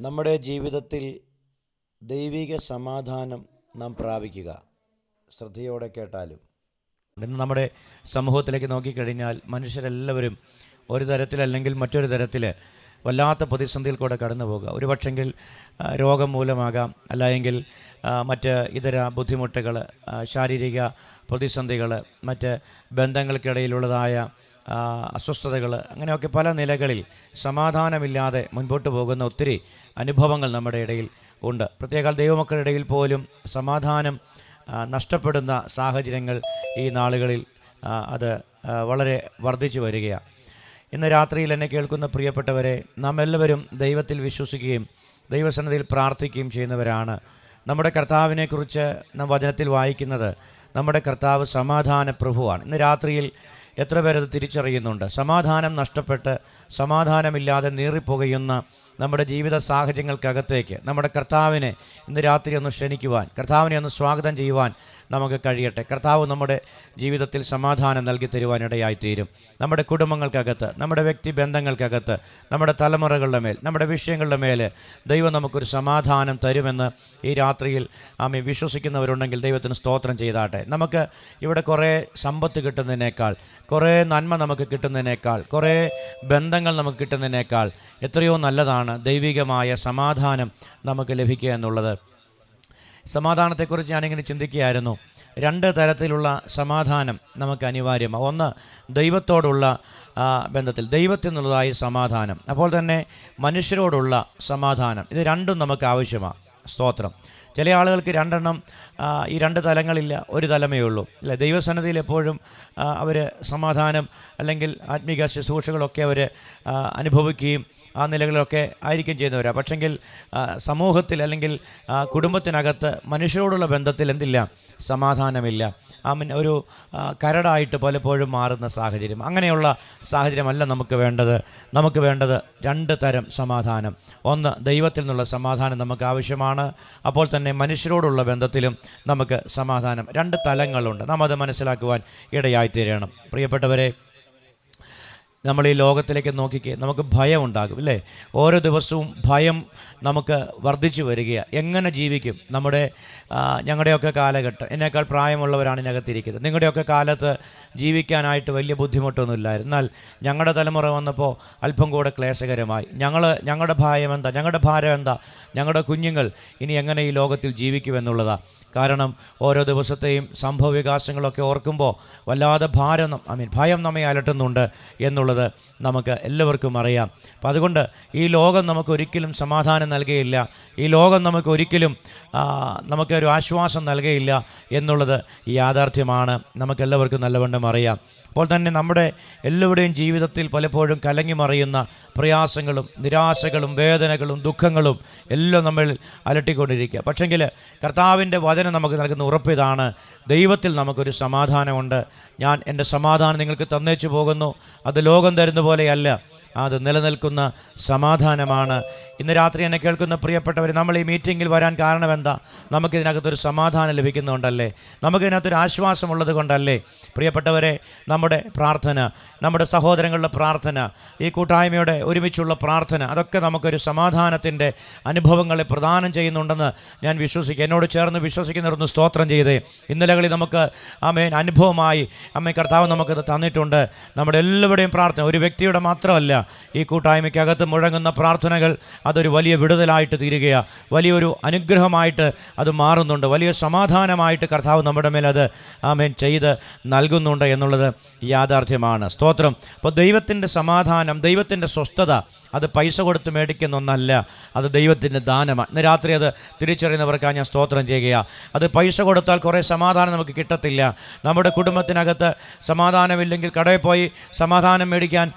നമ്മുടെ ജീവിതത്തിൽ ദൈവിക സമാധാനം നാം പ്രാപിക്കുക. ശ്രദ്ധയോടെ കേട്ടാലും. ഇന്ന് നമ്മുടെ സമൂഹത്തിലേക്ക് നോക്കിക്കഴിഞ്ഞാൽ മനുഷ്യരെല്ലാവരും ഒരു തരത്തിലല്ലെങ്കിൽ മറ്റൊരു തരത്തിൽ വല്ലാത്ത പ്രതിസന്ധിയിൽ കൂടെ കടന്നു പോകുക. ഒരു പക്ഷെങ്കിൽ രോഗം മൂലമാകാം. അല്ലെങ്കിൽ മറ്റ് ഇതര ബുദ്ധിമുട്ടുകൾ ശാരീരിക പ്രതിസന്ധികൾ മറ്റ് ബന്ധങ്ങൾക്കിടയിലുള്ളതായ അസ്വസ്ഥതകൾ അങ്ങനെയൊക്കെ പല നിലകളിൽ സമാധാനമില്ലാതെ മുൻപോട്ട് പോകുന്ന ഒത്തിരി അനുഭവങ്ങൾ നമ്മുടെ ഇടയിൽ ഉണ്ട്. പ്രത്യേക ദൈവമക്കളുടെ ഇടയിൽ പോലും സമാധാനം നഷ്ടപ്പെടുന്ന സാഹചര്യങ്ങൾ ഈ നാളുകളിൽ അത് വളരെ വർദ്ധിച്ചു വരികയാണ്. ഇന്ന് രാത്രിയിൽ എന്നെ കേൾക്കുന്ന പ്രിയപ്പെട്ടവരെ നാം എല്ലാവരും ദൈവത്തിൽ വിശ്വസിക്കുകയും ദൈവസന്നതിയിൽ പ്രാർത്ഥിക്കുകയും ചെയ്യുന്നവരാണ്. നമ്മുടെ കർത്താവിനെക്കുറിച്ച് നാം വചനത്തിൽ വായിക്കുന്നത് നമ്മുടെ കർത്താവ് സമാധാന പ്രഭുവാണ് ഇന്ന് രാത്രിയിൽ എത്ര പേരത് തിരിച്ചറിയുന്നുണ്ട്? സമാധാനം നഷ്ടപ്പെട്ട് സമാധാനമില്ലാതെ നീറിപ്പുകയുന്ന നമ്മുടെ ജീവിത സാഹചര്യങ്ങൾക്കകത്തേക്ക് നമ്മുടെ കർത്താവിനെ ഇന്ന് രാത്രി ഒന്ന് ക്ഷണിക്കുവാൻ കർത്താവിനെ ഒന്ന് സ്വാഗതം ചെയ്യുവാൻ നമുക്ക് കഴിയട്ടെ. കർത്താവ് നമ്മുടെ ജീവിതത്തിൽ സമാധാനം നൽകി തരുവാനിടയായിത്തീരും. നമ്മുടെ കുടുംബങ്ങൾക്കകത്ത് നമ്മുടെ വ്യക്തി ബന്ധങ്ങൾക്കകത്ത് നമ്മുടെ തലമുറകളുടെ മേൽ നമ്മുടെ വിഷയങ്ങളുടെ മേൽ ദൈവം നമുക്കൊരു സമാധാനം തരുമെന്ന് ഈ രാത്രിയിൽ ആമി വിശ്വസിക്കുന്നവരുണ്ടെങ്കിൽ ദൈവത്തിന് സ്തോത്രം ചെയ്താട്ടെ. നമുക്ക് ഇവിടെ കുറേ സമ്പത്ത് കിട്ടുന്നതിനേക്കാൾ കുറേ നന്മ നമുക്ക് കിട്ടുന്നതിനേക്കാൾ കുറേ ബന്ധങ്ങൾ നമുക്ക് കിട്ടുന്നതിനേക്കാൾ എത്രയോ നല്ലതാണ് ദൈവികമായ സമാധാനം നമുക്ക് ലഭിക്കുക എന്നുള്ളത്. സമാധാനത്തെക്കുറിച്ച് ഞാനിങ്ങനെ ചിന്തിക്കുകയായിരുന്നു. രണ്ട് തരത്തിലുള്ള സമാധാനം നമുക്ക് അനിവാര്യമാണ് ഒന്ന് ദൈവത്തോടുള്ള ബന്ധത്തിൽ. ദൈവത്തിൽ നിന്നുള്ളതായ സമാധാനം. അപ്പോൾ തന്നെ മനുഷ്യരോടുള്ള സമാധാനം. ഇത് രണ്ടും നമുക്ക് ആവശ്യമാണ് സ്തോത്രം. ചില ആളുകൾക്ക് രണ്ടെണ്ണം ഈ രണ്ട് തലങ്ങളില്ല ഒരു തലമേ ഉള്ളൂ. അല്ലെ? ദൈവസന്നദ്ധിയിൽ എപ്പോഴും അവർ സമാധാനം അല്ലെങ്കിൽ ആത്മീക ശുശ്രൂഷകളൊക്കെ അവർ അനുഭവിക്കുകയും ആ നിലകളിലൊക്കെ ആയിരിക്കും ചെയ്യുന്നവരാണ് പക്ഷെങ്കിൽ സമൂഹത്തിൽ അല്ലെങ്കിൽ കുടുംബത്തിനകത്ത് മനുഷ്യരോടുള്ള ബന്ധത്തിൽ എന്തില്ല? സമാധാനമില്ല. ആ ഒരു കരടായിട്ട് പലപ്പോഴും മാറുന്ന സാഹചര്യം. അങ്ങനെയുള്ള സാഹചര്യമല്ല നമുക്ക് വേണ്ടത്. നമുക്ക് വേണ്ടത് രണ്ട് തരം സമാധാനം. ഒന്ന് ദൈവത്തിൽ നിന്നുള്ള സമാധാനം നമുക്ക് ആവശ്യമാണ്. അപ്പോൾ തന്നെ മനുഷ്യരോടുള്ള ബന്ധത്തിലും നമുക്ക് സമാധാനം. രണ്ട് തലങ്ങളുണ്ട്. നാം അത് മനസ്സിലാക്കുവാൻ ഇടയായിത്തീരണം പ്രിയപ്പെട്ടവരെ നമ്മൾ ഈ ലോകത്തിലേക്ക് നോക്കിക്കേ നമുക്ക് ഭയം ഉണ്ടാകും അല്ലേ ഓരോ ദിവസവും ഭയം നമുക്ക് വർദ്ധിച്ചു വരികയാണ് എങ്ങനെ ജീവിക്കും? നമ്മുടെ ഞങ്ങളുടെയൊക്കെ കാലഘട്ടം എന്നേക്കാൾ പ്രായമുള്ളവരാണ് ഇതിനകത്തിരിക്കുന്നത്. നിങ്ങളുടെയൊക്കെ കാലത്ത് ജീവിക്കാനായിട്ട് വലിയ ബുദ്ധിമുട്ടൊന്നുമില്ലായിരുന്നു. എന്നാൽ ഞങ്ങളുടെ തലമുറ വന്നപ്പോൾ അല്പം കൂടെ ക്ലേശകരമായി. ഞങ്ങൾ ഞങ്ങളുടെ ഭയം എന്താ? ഞങ്ങളുടെ ഭാരം എന്താ? ഞങ്ങളുടെ കുഞ്ഞുങ്ങൾ ഇനി എങ്ങനെ ഈ ലോകത്തിൽ ജീവിക്കുമെന്നുള്ളതാണ് കാരണം ഓരോ ദിവസത്തെയും സംഭവ വികാസങ്ങളൊക്കെ ഓർക്കുമ്പോൾ വല്ലാതെ ഭാരം ഐ മീൻ ഭയം നമ്മെ അലട്ടുന്നുണ്ട് എന്നുള്ളത് നമുക്ക് എല്ലാവർക്കും അറിയാം. അപ്പം അതുകൊണ്ട് ഈ ലോകം നമുക്ക് ഒരിക്കലും സമാധാനം നൽകുകയില്ല. ഈ ലോകം നമുക്ക് ഒരിക്കലും നമുക്ക് നമുക്കൊരു ആശ്വാസം നൽകുകയില്ല എന്നുള്ളത് യാഥാർത്ഥ്യമാണ്. നമുക്കെല്ലാവർക്കും നല്ലവണ്ണം അറിയാം. അപ്പോൾ തന്നെ നമ്മുടെ എല്ലാവരുടെയും ജീവിതത്തിൽ പലപ്പോഴും കലങ്ങി മറിയുന്ന പ്രയാസങ്ങളും നിരാശകളും വേദനകളും ദുഃഖങ്ങളും എല്ലാം നമ്മൾ അലട്ടിക്കൊണ്ടിരിക്കുക. പക്ഷെങ്കിൽ കർത്താവിന്റെ വചനം നമുക്ക് നൽകുന്ന ഉറപ്പ് ഇതാണ്. ദൈവത്തിൽ നമുക്കൊരു സമാധാനമുണ്ട്. ഞാൻ എന്റെ സമാധാനം നിങ്ങൾക്ക് തന്നേച്ചു പോകുന്നു. അത് ലോകം തരുന്ന പോലെയല്ല. അത് നിലനിൽക്കുന്ന സമാധാനമാണ്. ഇന്ന് രാത്രി എന്നെ കേൾക്കുന്ന പ്രിയപ്പെട്ടവർ നമ്മൾ ഈ മീറ്റിങ്ങിൽ വരാൻ കാരണം എന്താ? നമുക്കിതിനകത്തൊരു സമാധാനം ലഭിക്കുന്നുണ്ടല്ലേ നമുക്കിതിനകത്തൊരു ആശ്വാസമുള്ളത് കൊണ്ടല്ലേ? പ്രിയപ്പെട്ടവരെ നമ്മുടെ പ്രാർത്ഥന നമ്മുടെ സഹോദരങ്ങളുടെ പ്രാർത്ഥന ഈ കൂട്ടായ്മയുടെ ഒരുമിച്ചുള്ള പ്രാർത്ഥന അതൊക്കെ നമുക്കൊരു സമാധാനത്തിന്റെ അനുഭവങ്ങളെ പ്രദാനം ചെയ്യുന്നുണ്ടെന്ന് ഞാൻ വിശ്വസിക്കുക. എന്നോട് ചേർന്ന് വിശ്വസിക്കുന്നവരൊന്ന് സ്തോത്രം ചെയ്തേ. ഇന്നലകളിൽ നമുക്ക് അമ്മേൻ അനുഭവമായി. അമ്മ കർത്താവ് നമുക്കത് തന്നിട്ടുണ്ട്. നമ്മുടെ എല്ലാവരുടെയും പ്രാർത്ഥന ഒരു വ്യക്തിയുടെ മാത്രമല്ല ഈ കൂട്ടായ്മയ്ക്കകത്ത് മുഴങ്ങുന്ന പ്രാർത്ഥനകൾ അതൊരു വലിയ വിടുതലായിട്ട് തീരുകയാണ് വലിയൊരു അനുഗ്രഹമായിട്ട് അത് മാറുന്നുണ്ട്. വലിയ സമാധാനമായിട്ട് കർത്താവ് നമ്മുടെ മേൽ അത് ആമേൻ ചെയ്ത് നൽകുന്നുണ്ട് എന്നുള്ളത് യാഥാർത്ഥ്യമാണ്. സ്തോത്രം. അപ്പോൾ ദൈവത്തിന്റെ സമാധാനം ദൈവത്തിന്റെ സ്വസ്ഥത അത് പൈസ കൊടുത്ത് മേടിക്കുന്ന ഒന്നല്ല. അത് ദൈവത്തിന്റെ ദാനമാണ്. ഇന്ന് രാത്രി അത് തിരിച്ചറിയുന്നവർക്കാണ് ഞാൻ സ്തോത്രം ചെയ്യുക അത് പൈസ കൊടുത്താൽ കുറേ സമാധാനം നമുക്ക് കിട്ടത്തില്ല. നമ്മുടെ കുടുംബത്തിനകത്ത് സമാധാനമില്ലെങ്കിൽ കടയിൽ പോയി സമാധാനം മേടിക്കാൻ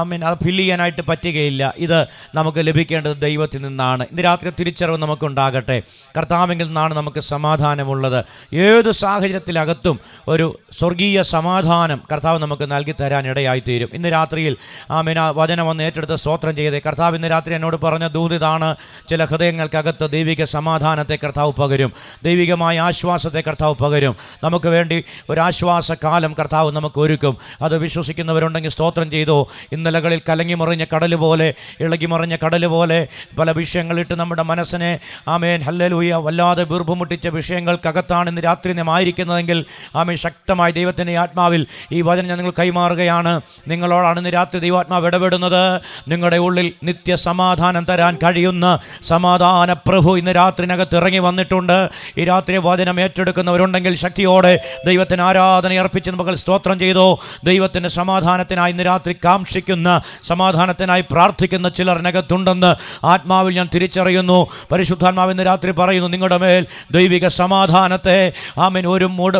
ഐ മീൻ അത് ഫില്ല് ചെയ്യാനായിട്ട് പറ്റുകയില്ല. ഇത് നമുക്ക് ലഭിക്കേണ്ടത് ദൈവത്തിൽ നിന്നാണ്. ഇന്ന് രാത്രി തിരിച്ചറിവ് നമുക്കുണ്ടാകട്ടെ. കർത്താവിങ്കിൽ നിന്നാണ് നമുക്ക് സമാധാനമുള്ളത്. ഏത് സാഹചര്യത്തിലകത്തും ഒരു സ്വർഗീയ സമാധാനം കർത്താവ് നമുക്ക് നൽകി തരാൻ ഇടയായിത്തീരും. ഇന്ന് രാത്രിയിൽ ആ വചനം വന്ന് ഏറ്റെടുത്ത സ്തോത്രം ചെയ്തേ. കർത്താവ് ഇന്ന് രാത്രി എന്നോട് പറഞ്ഞ ദൂതിതാണ്. ചില ഹൃദയങ്ങൾക്കകത്ത് ദൈവിക സമാധാനത്തെ കർത്താവ് പകരും. ദൈവികമായ ആശ്വാസത്തെ കർത്താവ് പകരും. നമുക്ക് വേണ്ടി ഒരാശ്വാസ കാലം കർത്താവ് നമുക്ക് ഒരുക്കും. അത് വിശ്വസിക്കുന്നവരുണ്ടെങ്കിൽ സ്തോത്രം ചെയ്തോ. ഇന്നലകളിൽ കലങ്ങി മറിഞ്ഞ കടൽ പോലെ ഇളകി മറിഞ്ഞ കടൽ പോലെ പല വിഷയങ്ങളിട്ട് നമ്മുടെ മനസ്സിനെ ആമേൻ ഹല്ലലൂയ വല്ലാതെ വീർപ്പുമുട്ടിച്ച വിഷയങ്ങൾക്കകത്താണ് ഇന്ന് രാത്രി ആയിരിക്കുന്നതെങ്കിൽ ആമേൻ ശക്തമായി ദൈവത്തിന്റെ ആത്മാവിൽ ഈ വചനം ഞങ്ങൾ കൈമാറുകയാണ്. നിങ്ങളോടാണ് ഇന്ന് രാത്രി ദൈവാത്മാവ് ഇടപെടുന്നത്. നിങ്ങളുടെ ഉള്ളിൽ നിത്യ സമാധാനം തരാൻ കഴിയുന്ന സമാധാന പ്രഭു ഇന്ന് രാത്രിനകത്ത് ഇറങ്ങി വന്നിട്ടുണ്ട്. ഈ രാത്രി വചനം ഏറ്റെടുക്കുന്നവരുണ്ടെങ്കിൽ ശക്തിയോടെ ദൈവത്തിന് ആരാധന അർപ്പിച്ച് നമുക്ക് സ്തോത്രം ചെയ്തോ. ദൈവത്തിന്റെ സമാധാനത്തിനായി ഇന്ന് രാത്രി കാക്ഷിക്കുന്ന സമാധാനത്തിനായി പ്രാർത്ഥിക്കുന്ന ചിലറിനകത്തുണ്ടെന്ന് ആത്മാവിൽ ഞാൻ തിരിച്ചറിയുന്നു. പരിശുദ്ധാത്മാവ് ഇന്ന് രാത്രി പറയുന്നു നിങ്ങളുടെ മേൽ ദൈവിക സമാധാനത്തെ ആമീൻ. ഒരു മുട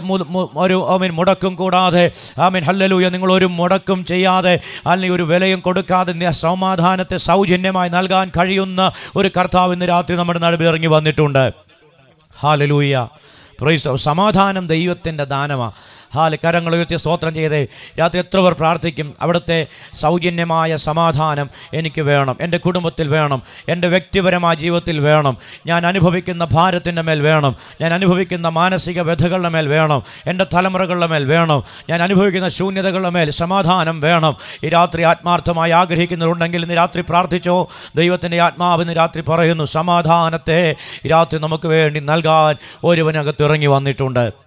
ഒരു ആമീൻ മുടക്കും കൂടാതെ ആമീൻ ഹല്ലലൂയ. നിങ്ങൾ ഒരു മുടക്കും ചെയ്യാതെ അല്ലെങ്കിൽ ഒരു വിലയും കൊടുക്കാതെ നി- സമാധാനത്തെ സൗജന്യമായി നൽകാൻ കഴിയുന്ന ഒരു കർത്താവ് ഇന്ന് രാത്രി നമ്മുടെ നടുവിൽ ഇറങ്ങി വന്നിട്ടുണ്ട്. ഹാലലൂയ പ്രൈസ് സമാധാനം ദൈവത്തിന്റെ ദാനമാണ് ഹാൽ കരങ്ങൾ ഉയർത്തി സ്തോത്രം ചെയ്തേ. രാത്രി എത്ര പേർ പ്രാർത്ഥിക്കും? അവിടുത്തെ സൗജന്യമായ സമാധാനം എനിക്ക് വേണം. എന്റെ കുടുംബത്തിൽ വേണം. എന്റെ വ്യക്തിപരമായ ജീവിതത്തിൽ വേണം. ഞാൻ അനുഭവിക്കുന്ന ഭാരത്തിന്റെ മേൽ വേണം. ഞാൻ അനുഭവിക്കുന്ന മാനസിക വ്യഥകളുടെ മേൽ വേണം. എന്റെ തലമുറകളുടെ മേൽ വേണം. ഞാൻ അനുഭവിക്കുന്ന ശൂന്യതകളുടെ മേൽ സമാധാനം വേണം. ഈ രാത്രി ആത്മാർത്ഥമായി ആഗ്രഹിക്കുന്നവരുണ്ടെങ്കിൽ ഇന്ന് രാത്രി പ്രാർത്ഥിച്ചോ? ദൈവത്തിന്റെ ആത്മാവ് ഇന്ന് രാത്രി പറയുന്നു സമാധാനത്തെ രാത്രി നമുക്ക് വേണ്ടി നൽകാൻ ഒരുവനകത്ത് ഇറങ്ങി വന്നിട്ടുണ്ട്.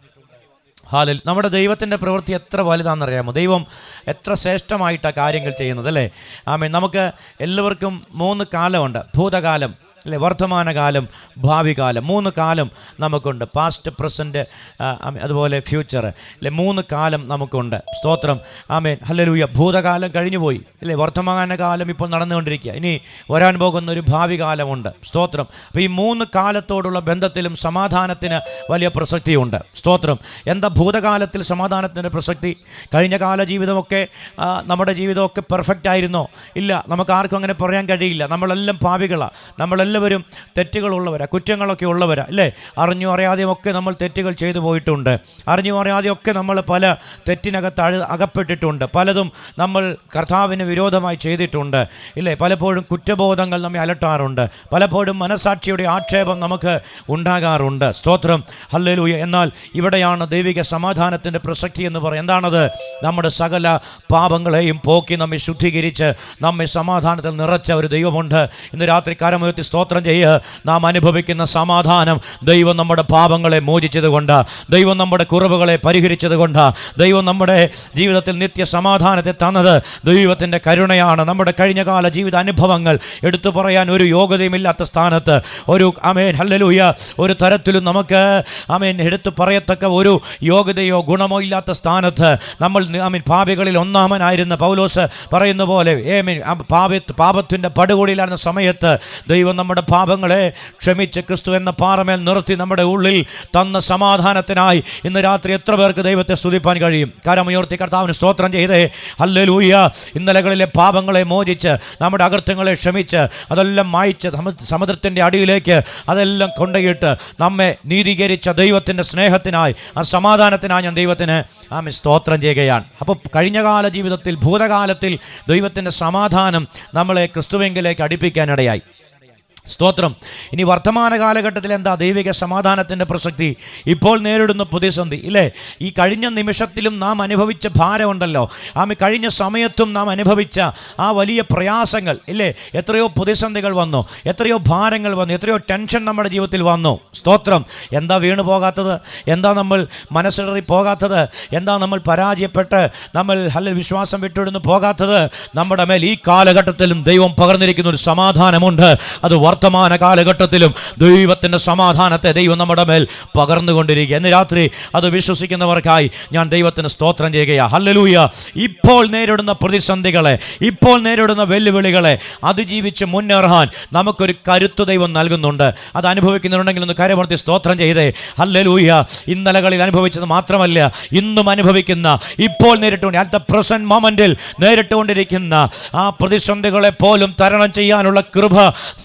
ഹാലിൽ നമ്മുടെ ദൈവത്തിന്റെ പ്രവൃത്തി എത്ര വലുതാണെന്നറിയാമോ? ദൈവം എത്ര ശ്രേഷ്ഠമായിട്ടാണ് കാര്യങ്ങൾ ചെയ്യുന്നത് അല്ലേ? ആമേ നമുക്ക് എല്ലാവർക്കും മൂന്ന് കാലമുണ്ട്. ഭൂതകാലം അല്ലേ വർത്തമാനകാലം ഭാവി കാലം മൂന്ന് കാലം നമുക്കുണ്ട്. പാസ്റ്റ് പ്രസന്റ് അതുപോലെ ഫ്യൂച്ചർ അല്ലെ മൂന്ന് കാലം നമുക്കുണ്ട്. സ്തോത്രം. ആമേൻ. ഹലലൂയ ഭൂതകാലം കഴിഞ്ഞുപോയി അല്ലേ വർത്തമാനകാലം ഇപ്പോൾ നടന്നുകൊണ്ടിരിക്കുക. ഇനി വരാൻ പോകുന്ന ഒരു ഭാവി കാലമുണ്ട് സ്തോത്രം. അപ്പോൾ ഈ മൂന്ന് കാലത്തോടുള്ള ബന്ധത്തിലും സമാധാനത്തിന് വലിയ പ്രസക്തിയുണ്ട്. സ്തോത്രം. എന്താ ഭൂതകാലത്തിൽ സമാധാനത്തിന്റെ പ്രസക്തി? കഴിഞ്ഞ കാല ജീവിതമൊക്കെ നമ്മുടെ ജീവിതമൊക്കെ പെർഫെക്റ്റ് ആയിരുന്നോ? ഇല്ല. നമുക്ക് ആർക്കും അങ്ങനെ പറയാൻ കഴിയില്ല. നമ്മളെല്ലാം പാപികളാണ് നമ്മളെല്ലാവരും തെറ്റുകളുള്ളവരാണ് കുറ്റങ്ങളൊക്കെ ഉള്ളവരാ അല്ലേ? അറിഞ്ഞോ അറിയാതെയും ഒക്കെ നമ്മൾ തെറ്റുകൾ ചെയ്തു പോയിട്ടുണ്ട്. അറിഞ്ഞോ അറിയാതെയൊക്കെ നമ്മൾ പല തെറ്റിനകത്ത് അഴു അകപ്പെട്ടിട്ടുണ്ട്. പലതും നമ്മൾ കർത്താവിന് വിരോധമായി ചെയ്തിട്ടുണ്ട് ഇല്ലേ? പലപ്പോഴും കുറ്റബോധങ്ങൾ നമ്മെ അലട്ടാറുണ്ട്. പലപ്പോഴും മനസാക്ഷിയുടെ ആക്ഷേപം നമുക്ക് ഉണ്ടാകാറുണ്ട്. സ്തോത്രം. ഹല്ലേലൂയ. എന്നാൽ ഇവിടെയാണ് ദൈവിക സമാധാനത്തിന്റെ പ്രസക്തി എന്ന് പറയും എന്താണത്? നമ്മുടെ സകല പാപങ്ങളെയും പോക്കി നമ്മെ ശുദ്ധീകരിച്ച് നമ്മെ സമാധാനത്തിൽ നിറച്ച ഒരു ദൈവമുണ്ട്. ഇന്ന് രാത്രി കരമുയർത്തി സ്തോത്രം ചെയ്യുക നാം അനുഭവിക്കുന്ന സമാധാനം ദൈവം നമ്മുടെ പാപങ്ങളെ മോചിച്ചത് കൊണ്ട് ദൈവം നമ്മുടെ കുറവുകളെ പരിഹരിച്ചത് കൊണ്ട് ദൈവം നമ്മുടെ ജീവിതത്തിൽ നിത്യ സമാധാനത്തെ തന്നത് ദൈവത്തിന്റെ കരുണയാണ്. നമ്മുടെ കഴിഞ്ഞകാല ജീവിത അനുഭവങ്ങൾ എടുത്തു പറയാൻ ഒരു യോഗ്യതയുമില്ലാത്ത സ്ഥാനത്ത് ഒരു അമേൻ ഹല്ലലൂയ. ഒരു തരത്തിലും നമുക്ക് അമേൻ എടുത്തു പറയത്തക്ക ഒരു യോഗ്യതയോ ഗുണമോ ഇല്ലാത്ത സ്ഥാനത്ത് നമ്മൾ അമീൻ പാപികളിൽ ഒന്നാമനായിരുന്ന പൗലോസ് പറയുന്ന പോലെ ഏമീൻ പാപ പാപത്തിന്റെ പടുകൂടിയിലായിരുന്ന സമയത്ത് ദൈവം നമ്മുടെ പാപങ്ങളെ ക്ഷമിച്ച് ക്രിസ്തു എന്ന പാറമേൽ നിർത്തി നമ്മുടെ ഉള്ളിൽ തന്ന സമാധാനത്തിനായി ഇന്ന് രാത്രി എത്ര പേർക്ക് ദൈവത്തെ സ്തുതിപ്പാൻ കഴിയും? കരമുയർത്തി കർത്താവിന് സ്തോത്രം ചെയ്തേ. ഹല്ലേലൂയ. ഇന്നലകളിലെ പാപങ്ങളെ മോചിച്ച് നമ്മുടെ അകൃത്യങ്ങളെ ക്ഷമിച്ച് അതെല്ലാം മായിച്ച് സമ- സമുദ്രത്തിന്റെ അടിയിലേക്ക് അതെല്ലാം കൊണ്ടുകിട്ട് നമ്മെ നീതീകരിച്ച ദൈവത്തിന്റെ സ്നേഹത്തിനായി ആ സമാധാനത്തിനായി ഞാൻ ദൈവത്തിന് ആമി സ്തോത്രം ചെയ്യുകയാണ്. അപ്പോൾ കഴിഞ്ഞകാല ജീവിതത്തിൽ ഭൂതകാലത്തിൽ ദൈവത്തിന്റെ സമാധാനം നമ്മളെ ക്രിസ്തുവെങ്കിലേക്ക് അടുപ്പിക്കാനിടയായി. സ്തോത്രം. ഇനി വർത്തമാന കാലഘട്ടത്തിൽ എന്താ? ദൈവിക സമാധാനത്തിന്റെ പ്രസക്തി. ഇപ്പോൾ നേരിടുന്ന പ്രതിസന്ധി ഇല്ലേ? ഈ കഴിഞ്ഞ നിമിഷത്തിലും നാം അനുഭവിച്ച ഭാരമുണ്ടല്ലോ. ആമി കഴിഞ്ഞ സമയത്തും നാം അനുഭവിച്ച ആ വലിയ പ്രയാസങ്ങൾ ഇല്ലേ? എത്രയോ പ്രതിസന്ധികൾ വന്നു എത്രയോ ഭാരങ്ങൾ വന്നു എത്രയോ ടെൻഷൻ നമ്മുടെ ജീവിതത്തിൽ വന്നു. സ്തോത്രം. എന്താ വീണു പോകാത്തത്? എന്താ നമ്മൾ മനസ്സിടറി പോകാത്തത്? എന്താ നമ്മൾ പരാജയപ്പെട്ട് നമ്മൾ അല്ല വിശ്വാസം വിട്ടിടുന്നു പോകാത്തത്? നമ്മുടെ മേൽ ഈ കാലഘട്ടത്തിലും ദൈവം പകർന്നിരിക്കുന്ന ഒരു സമാധാനമുണ്ട്. അത് വർത്തമാന കാലഘട്ടത്തിലും ദൈവത്തിന്റെ സമാധാനത്തെ ദൈവം നമ്മുടെ മേൽ പകർന്നുകൊണ്ടിരിക്കുക. എന്ന് രാത്രി അത് വിശ്വസിക്കുന്നവർക്കായി ഞാൻ ദൈവത്തിന് സ്തോത്രം ചെയ്യുകയാണ് ഹല്ലലൂയ. ഇപ്പോൾ നേരിടുന്ന പ്രതിസന്ധികളെ ഇപ്പോൾ നേരിടുന്ന വെല്ലുവിളികളെ അതിജീവിച്ച് മുന്നേറാൻ നമുക്കൊരു കരുത്തു ദൈവം നൽകുന്നുണ്ട്. അത് അനുഭവിക്കുന്നുണ്ടെങ്കിൽ ഒന്ന് കരമർത്തി സ്തോത്രം ചെയ്തേ. ഹല്ലലൂയ. ഇന്നലകളിൽ അനുഭവിച്ചത് മാത്രമല്ല ഇന്നും അനുഭവിക്കുന്ന ഇപ്പോൾ നേരിട്ടുകൊണ്ട് അറ്റ് ദ പ്രസന്റ് മൊമെന്റിൽ നേരിട്ടുകൊണ്ടിരിക്കുന്ന ആ പ്രതിസന്ധികളെ പോലും തരണം ചെയ്യാനുള്ള കൃപ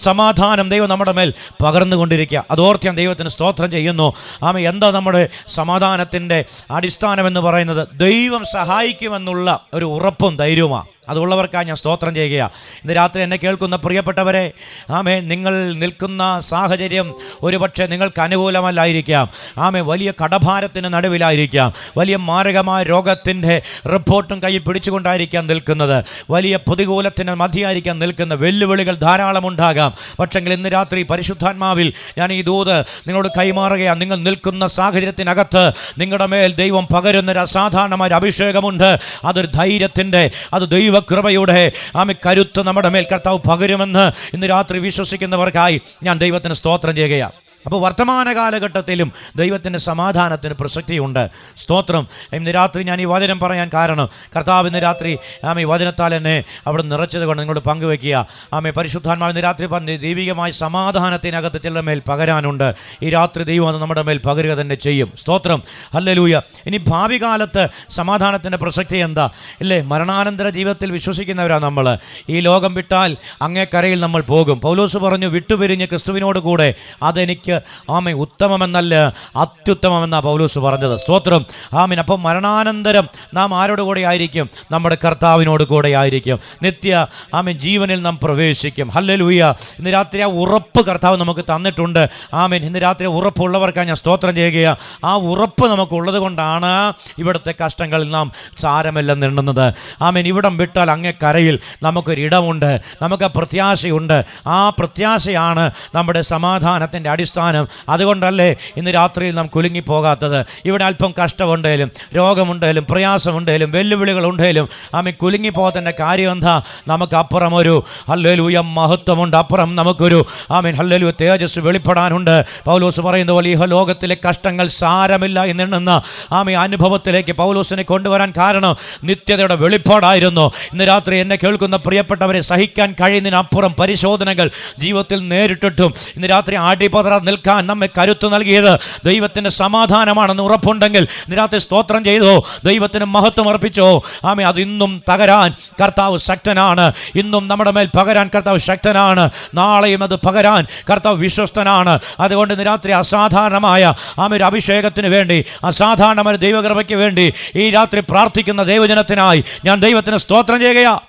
സമാധാനം ദൈവം നമ്മുടെ മേൽ പകർന്നുകൊണ്ടിരിക്കുക. അതോർത്ത് ദൈവത്തിന് സ്തോത്രം ചെയ്യുന്നു. ആമ എന്താ നമ്മുടെ സമാധാനത്തിന്റെ അടിസ്ഥാനം എന്ന് പറയുന്നത്? ദൈവം സഹായിക്കുമെന്നുള്ള ഒരു ഉറപ്പും ധൈര്യവുമാണ് അതുള്ളവർക്കായി ഞാൻ സ്തോത്രം ചെയ്യുകയാണ് ഇന്ന് രാത്രി എന്നെ കേൾക്കുന്ന പ്രിയപ്പെട്ടവരെ ആമേ നിങ്ങൾ നിൽക്കുന്ന സാഹചര്യം ഒരുപക്ഷെ നിങ്ങൾക്ക് അനുകൂലമല്ലായിരിക്കാം. ആമേ വലിയ കടഭാരത്തിന് നടുവിലായിരിക്കാം. വലിയ മാരകമായ രോഗത്തിന്റെ റിപ്പോർട്ടും കയ്യിൽ പിടിച്ചുകൊണ്ടായിരിക്കാം നിൽക്കുന്നത്. വലിയ പ്രതികൂലത്തിന് മതിയായിരിക്കാം നിൽക്കുന്ന വെല്ലുവിളികൾ ധാരാളം ഉണ്ടാകാം. പക്ഷെങ്കിൽ ഇന്ന് രാത്രി പരിശുദ്ധാത്മാവിൽ ഞാൻ ഈ ദൂത് നിങ്ങളോട് കൈമാറുകയാണ് നിങ്ങൾ നിൽക്കുന്ന സാഹചര്യത്തിനകത്ത് നിങ്ങളുടെ മേൽ ദൈവം പകരുന്നൊരു അസാധാരണമായ അഭിഷേകമുണ്ട്. അതൊരു ധൈര്യത്തിന്റെ അത് ദൈവകൃപയുടെ ആമെ കരുത്ത് നമ്മുടെ മേൽ കർത്താവ് പകരുമെന്ന് ഇന്ന് രാത്രി വിശ്വസിക്കുന്നവർക്കായി ഞാൻ ദൈവത്തിന് സ്തോത്രം ചെയ്യുകയാണ്. അപ്പോൾ വർത്തമാന കാലഘട്ടത്തിലും ദൈവത്തിന്റെ സമാധാനത്തിന് പ്രസക്തിയുണ്ട്. സ്തോത്രം. ഇന്ന് രാത്രി ഞാൻ ഈ വചനം പറയാൻ കാരണം കർത്താവ് ഇന്ന് രാത്രി ആമ ഈ വചനത്താൽ എന്നെ അവിടെ നിറച്ചത് കൊണ്ട് നിങ്ങളോട് പങ്കുവെക്കുക ആമ പരിശുദ്ധാത്മാവ് ഇന്ന് രാത്രി പറഞ്ഞ് ദൈവികമായ സമാധാനത്തിനകത്ത് ചില മേൽ പകരാനുണ്ട്. ഈ രാത്രി ദൈവം അത് നമ്മുടെ മേൽ പകരുക തന്നെ ചെയ്യും. സ്തോത്രം. ഹല്ലലൂയ. ഇനി ഭാവി കാലത്ത് സമാധാനത്തിന്റെ പ്രസക്തി എന്താ? ഇല്ലേ മരണാനന്തര ജീവിതത്തിൽ വിശ്വസിക്കുന്നവരാണ് നമ്മൾ ഈ ലോകം വിട്ടാൽ അങ്ങേക്കരയിൽ നമ്മൾ പോകും. പൗലോസ് പറഞ്ഞു വിട്ടുപിരിഞ്ഞ് ക്രിസ്തുവിനോട് കൂടെ അതെനിക്ക് ആമെ ഉത്തമമെന്നല്ല അത്യുത്തമമെന്ന പൗലൂസ് പറഞ്ഞത്. സ്തോത്രം. ആമീൻ. അപ്പം മരണാനന്തരം നാം ആരോട് കൂടെ ആയിരിക്കും നമ്മുടെ കർത്താവിനോട് കൂടെ ആയിരിക്കും നിത്യ ആമീൻ ജീവനിൽ നാം പ്രവേശിക്കും. ഹല്ലലൂയ. ഇന്ന് രാത്രി ആ ഉറപ്പ് കർത്താവ് നമുക്ക് തന്നിട്ടുണ്ട്. ആമീൻ. ഇന്ന് രാത്രി ഉറപ്പുള്ളവർക്കാണ് ഞാൻ സ്തോത്രം ചെയ്യുക ആ ഉറപ്പ് നമുക്കുള്ളത് കൊണ്ടാണ് ഇവിടുത്തെ കഷ്ടങ്ങളിൽ നാം സാരമെല്ലാം നിണ്ണുന്നത് ആമീൻ. ഇവിടം വിട്ടാൽ അങ്ങേ കരയിൽ നമുക്കൊരു ഇടമുണ്ട് നമുക്ക് പ്രത്യാശയുണ്ട്. ആ പ്രത്യാശയാണ് നമ്മുടെ സമാധാനത്തിന്റെ അടിസ്ഥാനം അതുകൊണ്ടല്ലേ ഇന്ന് രാത്രിയിൽ നാം കുലുങ്ങിപ്പോകാത്തത്? ഇവിടെ അല്പം കഷ്ടമുണ്ടേലും രോഗമുണ്ടേലും പ്രയാസമുണ്ടേലും വെല്ലുവിളികളുണ്ടേലും ആമി കുലുങ്ങിപ്പോകത്തിന്റെ കാര്യം എന്താ? നമുക്ക് അപ്പുറം ഒരു ഹല്ലേലൂയ മഹത്വമുണ്ട്. അപ്പുറം നമുക്കൊരു ആമീൻ ഹല്ലലു തേജസ് വെളിപ്പെടാനുണ്ട്. പൗലോസ് പറയുന്ന പോലെ ഈ ലോകത്തിലെ കഷ്ടങ്ങൾ സാരമില്ല എന്നെണ്ണുന്ന ആമി അനുഭവത്തിലേക്ക് പൗലോസിനെ കൊണ്ടുവരാൻ കാരണം നിത്യതയുടെ വെളിപ്പാടായിരുന്നു. ഇന്ന് രാത്രി എന്നെ കേൾക്കുന്ന പ്രിയപ്പെട്ടവരെ സഹിക്കാൻ കഴിയുന്നതിനപ്പുറം പരിശോധനകൾ ജീവിതത്തിൽ നേരിട്ടിട്ടും ഇന്ന് രാത്രി ആടിപതറ നിൽക്കാൻ നമ്മെ കരുത്ത് നൽകിയത്. ദൈവത്തിന്റെ സമാധാനമാണെന്ന് ഉറപ്പുണ്ടെങ്കിൽ നിരാത്തെ സ്തോത്രം ചെയ്തോ? ദൈവത്തിന് മഹത്വം അർപ്പിച്ചോ? ആമേ അത് ഇന്നും തകരാൻ കർത്താവ് ശക്തനാണ്. ഇന്നും നമ്മുടെ മേൽ പകരാൻ കർത്താവ് ശക്തനാണ്. നാളെയും അത് പകരാൻ കർത്താവ് വിശ്വസ്തനാണ്. അതുകൊണ്ട് രാത്രി അസാധാരണമായ ആമേ ഒരു അഭിഷേകത്തിന് വേണ്ടി അസാധാരണമായ ദൈവകൃപയ്ക്ക് വേണ്ടി ഈ രാത്രി പ്രാർത്ഥിക്കുന്ന ദൈവജനത്തിനായി ഞാൻ ദൈവത്തിന് സ്തോത്രം ചെയ്യുകയാ.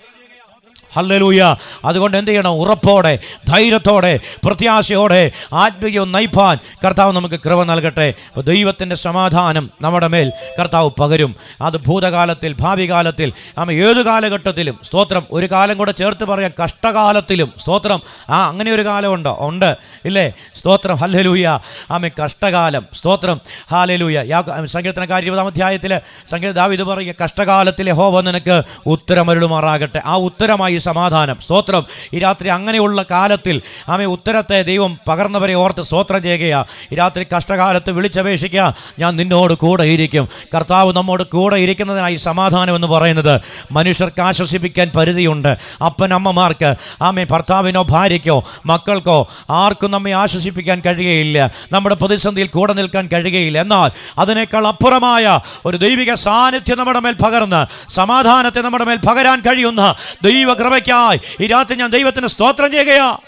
ഹല്ലലൂയ. അതുകൊണ്ട് എന്ത് ചെയ്യണം? ഉറപ്പോടെ ധൈര്യത്തോടെ പ്രത്യാശയോടെ ആത്മീയം നയിപ്പാൻ കർത്താവ് നമുക്ക് കൃപ നൽകട്ടെ. ദൈവത്തിന്റെ സമാധാനം നമ്മുടെ മേൽ കർത്താവ് പകരും. അത് ഭൂതകാലത്തിൽ ഭാവി കാലത്തിൽ ആമ ഏത് കാലഘട്ടത്തിലും. സ്തോത്രം. ഒരു കാലം കൂടെ ചേർത്ത് പറയാം. കഷ്ടകാലത്തിലും. സ്തോത്രം. ആ അങ്ങനെ ഒരു കാലമുണ്ടോ ഉണ്ട്? ഇല്ലേ? സ്തോത്രം. ഹല്ലലൂയ. ആമേ കഷ്ടകാലം. സ്തോത്രം. ഹാലലൂയ യാ സങ്കീർത്തന ഇരുപതാം അധ്യായത്തിൽ സംഗീത ഇത് പറയുക കഷ്ടകാലത്തിലെ ഹോവ നിനക്ക് ഉത്തരമരുളുമാറാകട്ടെ. ആ ഉത്തരമായി സമാധാനം. സ്തോത്രം. ഈ രാത്രി അങ്ങനെയുള്ള കാലത്തിൽ ആമേ ഉത്തരത്തെ ദൈവം പകർന്നവരെ ഓർത്ത് സ്തോത്രം ചെയ്യുകയാ. ഈ രാത്രി കഷ്ടകാലത്ത് വിളിച്ചപേക്ഷിക്കുക ഞാൻ നിന്നോട് കൂടെ ഇരിക്കും. കർത്താവ് നമ്മോട് കൂടെ ഇരിക്കുന്നതിനായി സമാധാനം എന്ന് പറയുന്നത് മനുഷ്യർക്ക് ആശ്വസിപ്പിക്കാൻ പരിധിയുണ്ട്. അപ്പനമ്മമാർക്ക് ആമേ ഭർത്താവിനോ ഭാര്യയ്ക്കോ മക്കൾക്കോ ആർക്കും നമ്മെ ആശ്വസിപ്പിക്കാൻ കഴിയുകയില്ല. നമ്മുടെ പ്രതിസന്ധിയിൽ കൂടെ നിൽക്കാൻ കഴിയുകയില്ല. എന്നാൽ അതിനേക്കാൾ അപ്പുറമായ ഒരു ദൈവിക സാന്നിധ്യം നമ്മുടെ മേൽ പകർന്ന് സമാധാനത്തെ നമ്മുടെ മേൽ പകരാൻ കഴിയുന്ന ദൈവ കൃപയ്ക്കായി. ഈ രാത്രി ഞാൻ ദൈവത്തിന് സ്തോത്രം ചെയ്യുകയാ.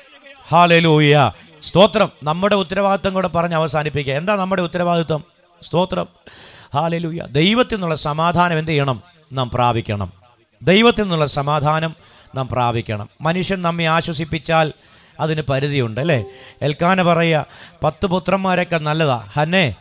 ഹാലലൂയ സ്തോത്രം. നമ്മുടെ ഉത്തരവാദിത്വം കൂടെ പറഞ്ഞ് അവസാനിപ്പിക്കുക. എന്താ നമ്മുടെ ഉത്തരവാദിത്വം സ്തോത്രം. ഹാലലൂയ ദൈവത്തിൽ നിന്നുള്ള സമാധാനം എന്ത് ചെയ്യണം? നാം പ്രാപിക്കണം. ദൈവത്തിൽ നിന്നുള്ള സമാധാനം നാം പ്രാപിക്കണം. മനുഷ്യൻ നമ്മെ ആശ്വസിപ്പിച്ചാൽ അതിന് പരിധിയുണ്ട് അല്ലേ? എൽക്കാന പറയുക പത്ത് പുത്രന്മാരെയൊക്കെ നല്ലതാ. ഹന്നെ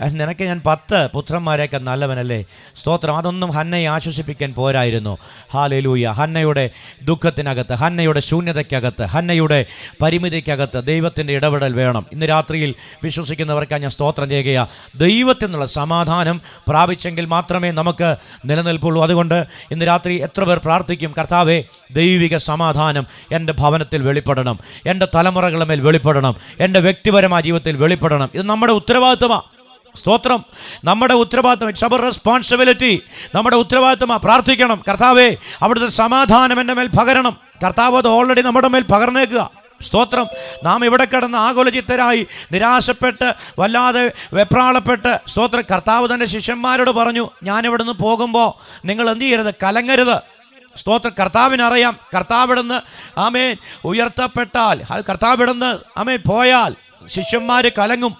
നിനക്ക് ഞാൻ പത്ത് പുത്രന്മാരെയൊക്കെ നല്ലവനല്ലേ? സ്തോത്രം. അതൊന്നും ഹന്നയെ ആശ്വസിപ്പിക്കാൻ പോരായിരുന്നു. ഹാലലൂയ. ഹന്നയുടെ ദുഃഖത്തിനകത്ത് ഹന്നയുടെ ശൂന്യതയ്ക്കകത്ത് ഹന്നയുടെ പരിമിതിക്കകത്ത് ദൈവത്തിന്റെ ഇടപെടൽ വേണം. ഇന്ന് രാത്രിയിൽ വിശ്വസിക്കുന്നവർക്കാണ് ഞാൻ സ്തോത്രം ചെയ്യുകയാണ് ദൈവത്തിൽ നിന്നുള്ള സമാധാനം പ്രാപിച്ചെങ്കിൽ മാത്രമേ നമുക്ക് നിലനിൽപ്പുള്ളൂ. അതുകൊണ്ട് ഇന്ന് രാത്രി എത്ര പേർ പ്രാർത്ഥിക്കും? കർത്താവേ ദൈവിക സമാധാനം എന്റെ ഭവനത്തിൽ വെളിപ്പെടണം. എന്റെ തലമുറകളുടെ മേൽ വെളിപ്പെടണം. എന്റെ വ്യക്തിപരമായ ജീവിതത്തിൽ വെളിപ്പെടണം. ഇത് നമ്മുടെ ഉത്തരവാദിത്വമാണ് സ്തോത്രം. നമ്മുടെ ഉത്തരവാദിത്തം ഇറ്റ്സ് അവർ റെസ്പോൺസിബിലിറ്റി നമ്മുടെ ഉത്തരവാദിത്തമാണ് പ്രാർത്ഥിക്കണം. കർത്താവേ അവിടുത്തെ സമാധാനം എന്റെ മേൽ പകരണം. കർത്താവ് അത് ഓൾറെഡി നമ്മുടെ മേൽ പകർന്നേക്കുക. സ്തോത്രം. നാം ഇവിടെ കിടന്ന് ആകുലചിത്തരായി നിരാശപ്പെട്ട് വല്ലാതെ വെപ്രാളപ്പെട്ട് സ്തോത്രം. കർത്താവ് തന്റെ ശിഷ്യന്മാരോട് പറഞ്ഞു ഞാൻ ഇവിടുന്ന് പോകുമ്പോൾ നിങ്ങൾ എന്ത് ചെയ്യരുത്? കലങ്ങരുത്. സ്തോത്ര. കർത്താവിനറിയാം കർത്താവിടുന്ന് ആമേൻ ഉയർത്തപ്പെട്ടാൽ. കർത്താവിടുന്ന് ആമേൻ പോയാൽ ശിഷ്യന്മാർ കലങ്ങും.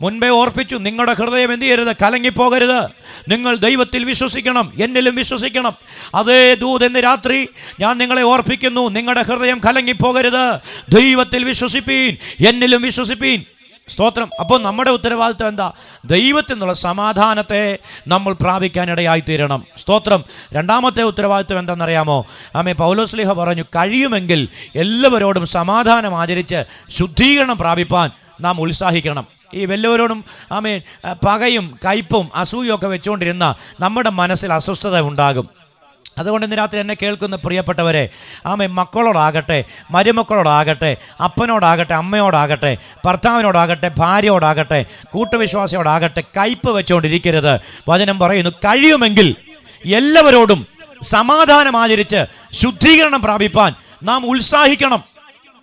മുൻപേ ഓർപ്പിച്ചു നിങ്ങളുടെ ഹൃദയം എന്ത് ചെയ്യരുത്? കലങ്ങിപ്പോകരുത്. നിങ്ങൾ ദൈവത്തിൽ വിശ്വസിക്കണം. എന്നിലും വിശ്വസിക്കണം. അതേ ദൂത് എന്ന് രാത്രി ഞാൻ നിങ്ങളെ ഓർപ്പിക്കുന്നു. നിങ്ങളുടെ ഹൃദയം കലങ്ങിപ്പോകരുത്. ദൈവത്തിൽ വിശ്വസിപ്പീൻ. എന്നിലും വിശ്വസിപ്പീൻ. സ്തോത്രം. അപ്പോൾ നമ്മുടെ ഉത്തരവാദിത്വം എന്താ? ദൈവത്തിൽ നിന്നുള്ള സമാധാനത്തെ നമ്മൾ പ്രാപിക്കാനിടയായി തീരണം സ്തോത്രം. രണ്ടാമത്തെ ഉത്തരവാദിത്വം എന്താണെന്നറിയാമോ? ആമേ പൗലോസ്ലിഹ പറഞ്ഞു കഴിയുമെങ്കിൽ എല്ലാവരോടും സമാധാനം ആചരിച്ച് ശുദ്ധീകരണം പ്രാപിപ്പാൻ നാം ഉത്സാഹിക്കണം. ഈ വല്ലവരോടും ആമേ പകയും കയ്പും അസൂയൊക്കെ വെച്ചുകൊണ്ടിരുന്ന നമ്മുടെ മനസ്സിൽ അസ്വസ്ഥത ഉണ്ടാകും. അതുകൊണ്ട് ഇന്ന് രാത്രി എന്നെ കേൾക്കുന്ന പ്രിയപ്പെട്ടവരെ ആമേ മക്കളോടാകട്ടെ മരുമക്കളോടാകട്ടെ അപ്പനോടാകട്ടെ അമ്മയോടാകട്ടെ ഭർത്താവിനോടാകട്ടെ ഭാര്യയോടാകട്ടെ കൂട്ടുവിശ്വാസിയോടാകട്ടെ കയ്പ് വെച്ചുകൊണ്ടിരിക്കരുത് വചനം പറയുന്നു കഴിയുമെങ്കിൽ എല്ലാവരോടും സമാധാനം ആചരിച്ച് ശുദ്ധീകരണം പ്രാപിപ്പാൻ നാം ഉത്സാഹിക്കണം.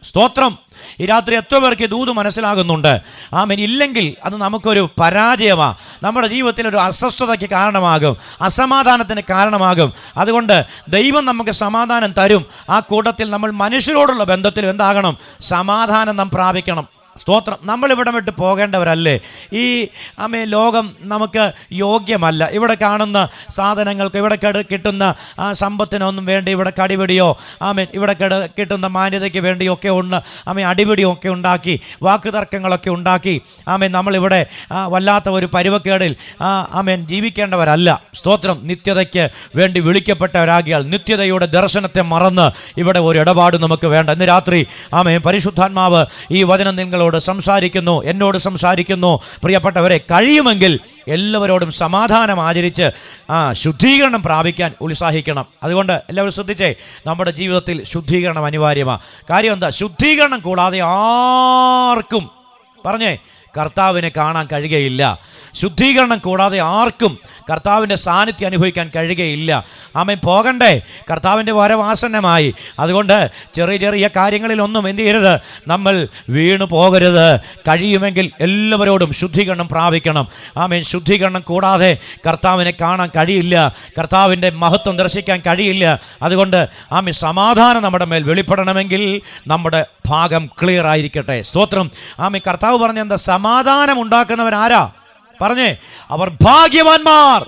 സ്തോത്രം. ഈ രാത്രി എത്ര പേർക്ക് ദൂത് മനസ്സിലാകുന്നുണ്ട്. ആമേൻ. ഇല്ലെങ്കിൽ അത് നമുക്കൊരു പരാജയമാണ് നമ്മുടെ ജീവിതത്തിൽ ഒരു അസ്വസ്ഥതയ്ക്ക് കാരണമാകും. അസമാധാനത്തിന് കാരണമാകും. അതുകൊണ്ട് ദൈവം നമുക്ക് സമാധാനം തരും. ആ കൂട്ടത്തിൽ നമ്മൾ മനുഷ്യരോടുള്ള ബന്ധത്തിൽ എന്താകണം? സമാധാനം നാം പ്രാപിക്കണം. സ്തോത്രം. നമ്മളിവിടം വിട്ട് പോകേണ്ടവരല്ലേ? ഈ അമ്മേ ലോകം നമുക്ക് യോഗ്യമല്ല. ഇവിടെ കാണുന്ന സാധനങ്ങൾക്ക് ഇവിടെ കെട- കിട്ടുന്ന ആ സമ്പത്തിനൊന്നും വേണ്ടി ഇവിടെ കടിപിടിയോ ആമേൻ ഇവിടെ കെട കിട്ടുന്ന മാന്യതയ്ക്ക് വേണ്ടിയോ ഒക്കെ ഉണ്ട് ആമേ അടിപിടിയോ ഒക്കെ ഉണ്ടാക്കി വാക്കുതർക്കങ്ങളൊക്കെ ഉണ്ടാക്കി ആമേൻ നമ്മളിവിടെ വല്ലാത്ത ഒരു പരുവക്കേടിൽ ആമേൻ ജീവിക്കേണ്ടവരല്ല. സ്തോത്രം. നിത്യതയ്ക്ക് വേണ്ടി വിളിക്കപ്പെട്ടവരാകിയാൽ നിത്യതയുടെ ദർശനത്തെ മറന്ന് ഇവിടെ ഒരു ഇടപാട് നമുക്ക് വേണ്ട. ഇന്ന് രാത്രി ആമേ പരിശുദ്ധാത്മാവ് ഈ വചനം നിങ്ങളോട് സംസാരിക്കുന്നു എന്നോട് സംസാരിക്കുന്നു. പ്രിയപ്പെട്ടവരെ കഴിയുമെങ്കിൽ എല്ലാവരോടും സമാധാനം ആചരിച്ച് ആ ശുദ്ധീകരണം പ്രാപിക്കാൻ ഉത്സാഹിക്കണം. അതുകൊണ്ട് എല്ലാവരും ശ്രദ്ധിച്ചേ നമ്മുടെ ജീവിതത്തിൽ ശുദ്ധീകരണം അനിവാര്യമാണ് കാര്യം എന്താ? ശുദ്ധീകരണം കൂടാതെ ആർക്കും പറഞ്ഞേ കർത്താവിനെ കാണാൻ കഴിയുകയില്ല. ശുദ്ധീകരണം കൂടാതെ ആർക്കും കർത്താവിന്റെ സാന്നിധ്യം അനുഭവിക്കാൻ കഴിയുകയില്ല. ആമൻ. പോകണ്ടേ. കർത്താവിന്റെ വരവാസന്നമായി അതുകൊണ്ട് ചെറിയ ചെറിയ കാര്യങ്ങളിലൊന്നും എന്ത് ചെയ്യരുത്. നമ്മൾ വീണു പോകരുത്. കഴിയുമെങ്കിൽ എല്ലാവരോടും ശുദ്ധീകരണം പ്രാപിക്കണം. ആമേൻ. ശുദ്ധീകരണം കൂടാതെ കർത്താവിനെ കാണാൻ കഴിയില്ല. കർത്താവിന്റെ മഹത്വം ദർശിക്കാൻ കഴിയില്ല. അതുകൊണ്ട് ആമേ സമാധാനം നമ്മുടെ മേൽ വെളിപ്പെടണമെങ്കിൽ നമ്മുടെ ഭാഗം ക്ലിയർ ആയിരിക്കട്ടെ. സ്തോത്രം. ആമേ കർത്താവ് പറഞ്ഞ എന്താ? സമാധാനം ഉണ്ടാക്കുന്നവൻ ഉണ്ടാക്കുന്നവരാരാ പറഞ്ഞേ അവർ ഭാഗ്യവാന്മാർ.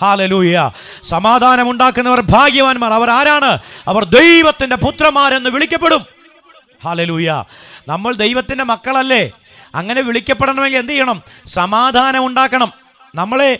ഹാലലൂയ സമാധാനം ഉണ്ടാക്കുന്നവർ ഭാഗ്യവാന്മാർ. അവർ ആരാണ്? അവർ ദൈവത്തിന്റെ പുത്രന്മാരെന്ന് വിളിക്കപ്പെടും. ഹാലലൂയ നമ്മൾ ദൈവത്തിന്റെ മക്കളല്ലേ? അങ്ങനെ വിളിക്കപ്പെടണമെങ്കിൽ എന്ത് ചെയ്യണം? സമാധാനം ഉണ്ടാക്കണം നമ്മളെ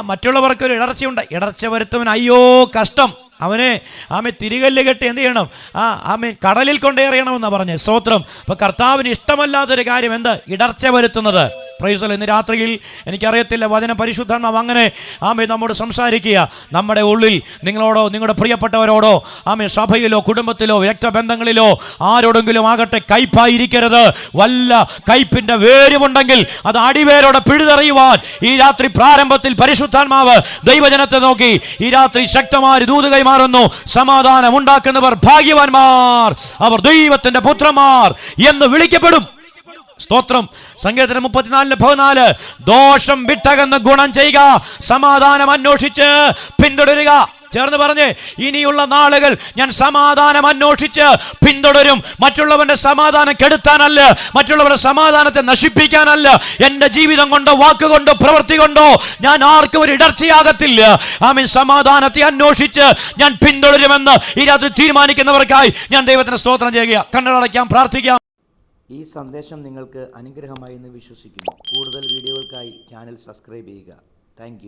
മറ്റുള്ളവർക്ക് ഒരു ഇടർച്ചയുണ്ട്. ഇടർച്ച വരുത്തവൻ അയ്യോ കഷ്ടം. അവനെ ആമെ തിരികല്ല് കെട്ടി എന്ത് ചെയ്യണം? ആ ആമെ കടലിൽ കൊണ്ടേറിയണമെന്നാണ് പറഞ്ഞത് സ്തോത്രം. അപ്പൊ കർത്താവിന് ഇഷ്ടമല്ലാത്തൊരു കാര്യം എന്ത്? ഇടർച്ച വരുത്തുന്നത്. പ്രൈസൽ ഇന്ന് രാത്രിയിൽ എനിക്കറിയത്തില്ല വചന പരിശുദ്ധാത്മാവ് അങ്ങനെ ആമേ നമ്മോട് സംസാരിക്കുക. നമ്മുടെ ഉള്ളിൽ നിങ്ങളോടോ നിങ്ങളുടെ പ്രിയപ്പെട്ടവരോടോ ആമേ സഭയിലോ കുടുംബത്തിലോ രക്തബന്ധങ്ങളിലോ ആരോടെങ്കിലും ആകട്ടെ കയ്പായിരിക്കരുത്. വല്ല കയ്പിന്റെ വേരുമുണ്ടെങ്കിൽ അത് അടിവേരോടെ പിഴുതെറിയുവാൻ ഈ രാത്രി പ്രാരംഭത്തിൽ പരിശുദ്ധാത്മാവ് ദൈവജനത്തെ നോക്കി ഈ രാത്രി ശക്തമായി ദൂത് കൈമാറുന്നു. സമാധാനം ഉണ്ടാക്കുന്നവർ ഭാഗ്യവാന്മാർ. അവർ ദൈവത്തിന്റെ പുത്രന്മാർ എന്ന് വിളിക്കപ്പെടും. സ്തോത്രം. സങ്കേതം മുപ്പത്തിനാലിന് പതിനാല്. ദോഷം വിട്ടകന്ന് ഗുണം ചെയ്യുക. സമാധാനം അന്വേഷിച്ച് പിന്തുടരുക. ചേർന്ന് പറഞ്ഞ് ഇനിയുള്ള നാളുകൾ ഞാൻ സമാധാനം അന്വേഷിച്ച് പിന്തുടരും. മറ്റുള്ളവന്റെ സമാധാനം കെടുത്താനല്ല മറ്റുള്ളവരുടെ സമാധാനത്തെ നശിപ്പിക്കാനല്ല. എന്റെ ജീവിതം കൊണ്ടോ വാക്കുകൊണ്ടോ പ്രവൃത്തി കൊണ്ടോ ഞാൻ ആർക്കും ഒരു ഇടർച്ചയാകത്തില്ല. ആമീൻ. സമാധാനത്തെ അന്വേഷിച്ച് ഞാൻ പിന്തുടരുമെന്ന് ഈ രാത്രി തീരുമാനിക്കുന്നവർക്കായി ഞാൻ ദൈവത്തിന് സ്തോത്രം ചെയ്യുക കണ്ണടയ്ക്കാം പ്രാർത്ഥിക്കാം. ഈ സന്ദേശം നിങ്ങൾക്ക് അനുഗ്രഹമായി എന്ന് വിശ്വസിക്കുന്നു. കൂടുതൽ വീഡിയോകൾക്കായി ചാനൽ സബ്സ്ക്രൈബ് ചെയ്യുക. താങ്ക്